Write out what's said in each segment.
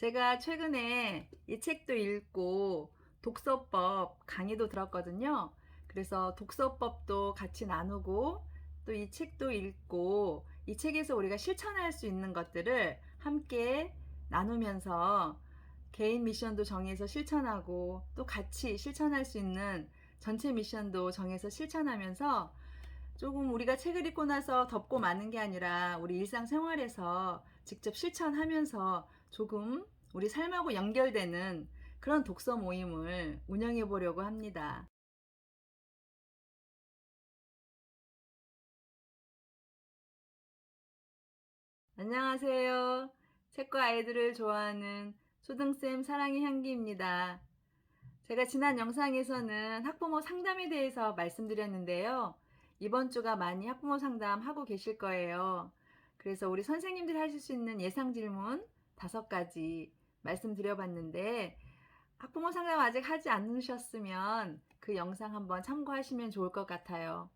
제가 최근에 이 책도 읽고 독서법 강의도 들었거든요. 그래서 독서법도 같이 나누고 또 이 책도 읽고 이 책에서 우리가 실천할 수 있는 것들을 함께 나누면서 개인 미션도 정해서 실천하고 또 같이 실천할 수 있는 전체 미션도 정해서 실천하면서 조금 우리가 책을 읽고 나서 덮고 마는 게 아니라 우리 일상생활에서 직접 실천하면서 조금 우리 삶하고 연결되는 그런 독서 모임을 운영해 보려고 합니다. 안녕하세요. 책과 아이들을 좋아하는 초등쌤 사랑의 향기입니다. 제가 지난 영상에서는 학부모 상담에 대해서 말씀드렸는데요. 이번 주가 많이 학부모 상담 하고 계실 거예요. 그래서 우리 선생님들이 하실 수 있는 예상 질문 다섯 가지 말씀드려봤는데 학부모 상담 아직 하지 않으셨으면 그 영상 한번 참고하시면 좋을 것 같아요.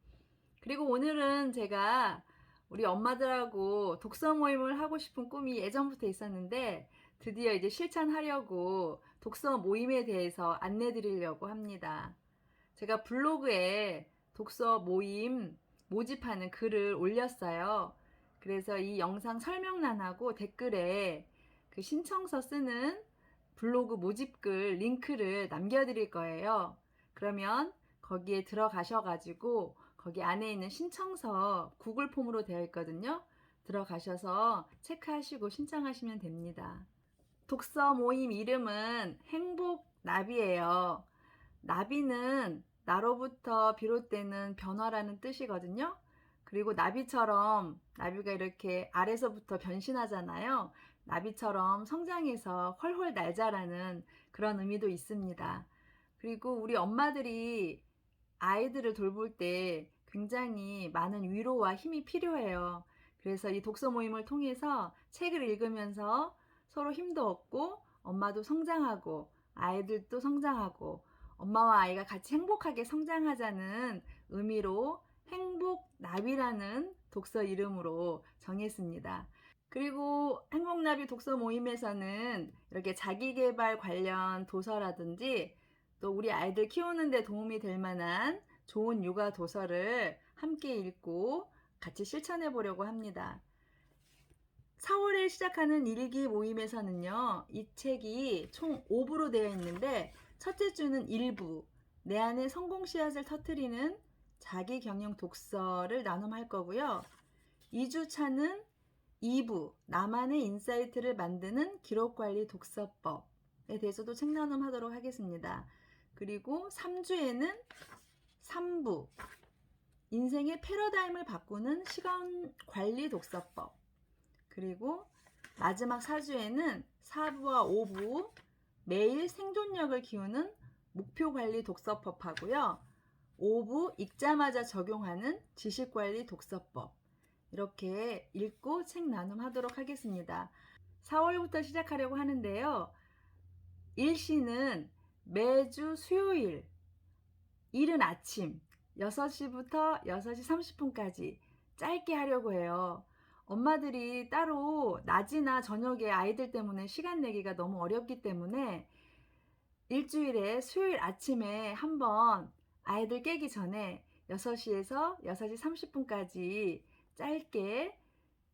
그리고 오늘은 제가 우리 엄마들하고 독서 모임을 하고 싶은 꿈이 예전부터 있었는데 드디어 이제 실천하려고 독서 모임에 대해서 안내 드리려고 합니다. 제가 블로그에 독서 모임 모집하는 글을 올렸어요. 그래서 이 영상 설명란하고 댓글에 그 신청서 쓰는 블로그 모집글 링크를 남겨드릴 거예요. 그러면 거기에 들어가셔가지고 거기 안에 있는 신청서 구글 폼으로 되어 있거든요. 들어가셔서 체크하시고 신청하시면 됩니다. 독서 모임 이름은 행복 나비예요. 나비는 나로부터 비롯되는 변화라는 뜻이거든요. 그리고 나비처럼 나비가 이렇게 아래서부터 변신하잖아요. 나비처럼 성장해서 훨훨 날자라는 그런 의미도 있습니다. 그리고 우리 엄마들이 아이들을 돌볼 때 굉장히 많은 위로와 힘이 필요해요. 그래서 이 독서 모임을 통해서 책을 읽으면서 서로 힘도 얻고 엄마도 성장하고 아이들도 성장하고 엄마와 아이가 같이 행복하게 성장하자는 의미로 행복 나비라는 독서 이름으로 정했습니다. 그리고 행복나비 독서 모임에서는 이렇게 자기개발 관련 도서라든지 또 우리 아이들 키우는데 도움이 될 만한 좋은 육아 도서를 함께 읽고 같이 실천해 보려고 합니다. 4월에 시작하는 일기 모임에서는요, 이 책이 총 5부로 되어 있는데, 첫째 주는 1부, 내 안에 성공 씨앗을 터트리는 자기 경영 독서를 나눔할 거고요. 2주 차는 2부, 나만의 인사이트를 만드는 기록 관리 독서법에 대해서도 책 나눔하도록 하겠습니다. 그리고 3주에는 3부, 인생의 패러다임을 바꾸는 시간 관리 독서법. 그리고 마지막 4주에는 4부와 5부, 매일 생존력을 키우는 목표 관리 독서법 하고요. 5부 읽자마자 적용하는 지식 관리 독서법. 이렇게 읽고 책 나눔하도록 하겠습니다. 4월부터 시작하려고 하는데요. 일시는 매주 수요일, 이른 아침 6시부터 6시 30분까지 짧게 하려고 해요. 엄마들이 따로 낮이나 저녁에 아이들 때문에 시간 내기가 너무 어렵기 때문에 일주일에 수요일 아침에 한번 아이들 깨기 전에 6시에서 6시 30분까지 짧게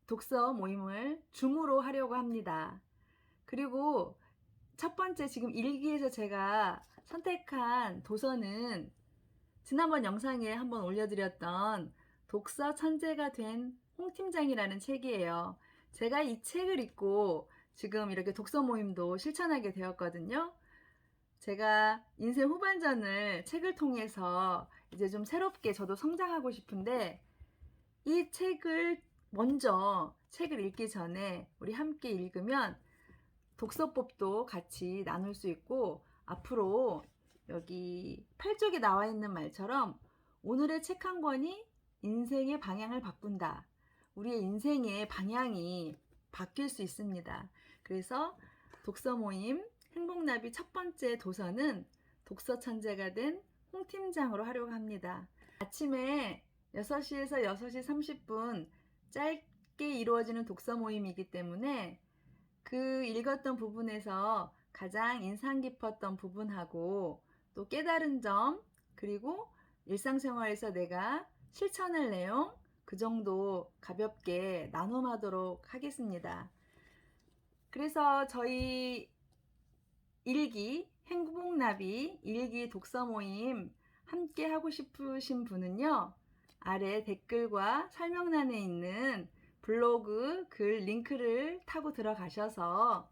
독서 모임을 줌으로 하려고 합니다. 그리고 첫 번째 지금 일기에서 제가 선택한 도서는 지난번 영상에 한번 올려드렸던 독서 천재가 된 홍 팀장이라는 책이에요. 제가 이 책을 읽고 지금 이렇게 독서 모임도 실천하게 되었거든요. 제가 인생 후반전을 책을 통해서 이제 좀 새롭게 저도 성장하고 싶은데 이 책을 먼저 책을 읽기 전에 우리 함께 읽으면 독서법도 같이 나눌 수 있고 앞으로 여기 8쪽에 나와 있는 말처럼 오늘의 책 한 권이 인생의 방향을 바꾼다. 우리의 인생의 방향이 바뀔 수 있습니다. 그래서 독서 모임 행복나비 첫 번째 도서는 독서 천재가 된 홍팀장으로 하려고 합니다. 아침에 6시에서 6시 30분 짧게 이루어지는 독서 모임이기 때문에 그 읽었던 부분에서 가장 인상 깊었던 부분하고 또 깨달은 점 그리고 일상생활에서 내가 실천할 내용 그 정도 가볍게 나눔하도록 하겠습니다. 그래서 저희 일기 행복나비 일기 독서 모임 함께 하고 싶으신 분은요. 아래 댓글과 설명란에 있는 블로그 글 링크를 타고 들어가셔서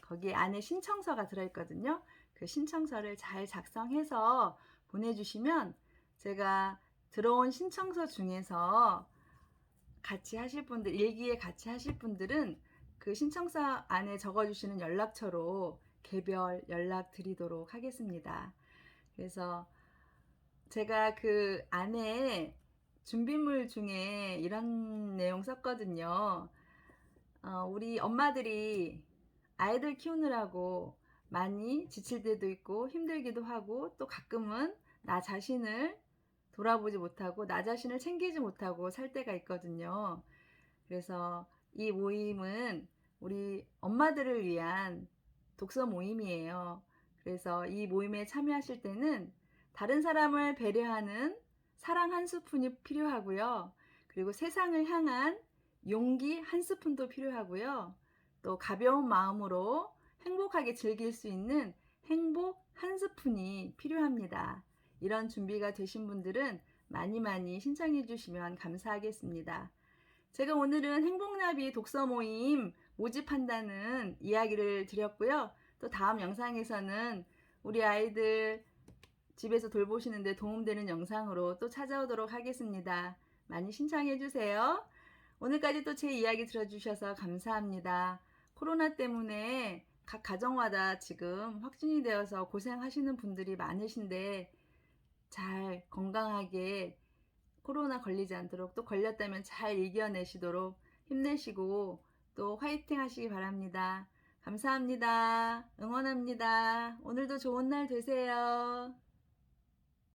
거기 안에 신청서가 들어있거든요. 그 신청서를 잘 작성해서 보내주시면 제가 들어온 신청서 중에서 같이 하실 분들, 일기에 같이 하실 분들은 그 신청서 안에 적어주시는 연락처로 개별 연락 드리도록 하겠습니다. 그래서 제가 그 안에 준비물 중에 이런 내용 썼거든요. 어, 우리 엄마들이 아이들 키우느라고 많이 지칠 때도 있고 힘들기도 하고 또 가끔은 나 자신을 돌아보지 못하고 나 자신을 챙기지 못하고 살 때가 있거든요. 그래서 이 모임은 우리 엄마들을 위한 독서 모임이에요. 그래서 이 모임에 참여하실 때는 다른 사람을 배려하는 사랑 한 스푼이 필요하고요. 그리고 세상을 향한 용기 한 스푼도 필요하고요. 또 가벼운 마음으로 행복하게 즐길 수 있는 행복 한 스푼이 필요합니다. 이런 준비가 되신 분들은 많이 많이 신청해 주시면 감사하겠습니다. 제가 오늘은 행복나비 독서 모임 모집한다는 이야기를 드렸고요. 또 다음 영상에서는 우리 아이들 집에서 돌보시는데 도움되는 영상으로 또 찾아오도록 하겠습니다. 많이 신청해 주세요. 오늘까지 또 제 이야기 들어주셔서 감사합니다. 코로나 때문에 각 가정마다 지금 확진이 되어서 고생하시는 분들이 많으신데 잘 건강하게 코로나 걸리지 않도록 또 걸렸다면 잘 이겨내시도록 힘내시고 또 화이팅 하시기 바랍니다. 감사합니다. 응원합니다. 오늘도 좋은 날 되세요.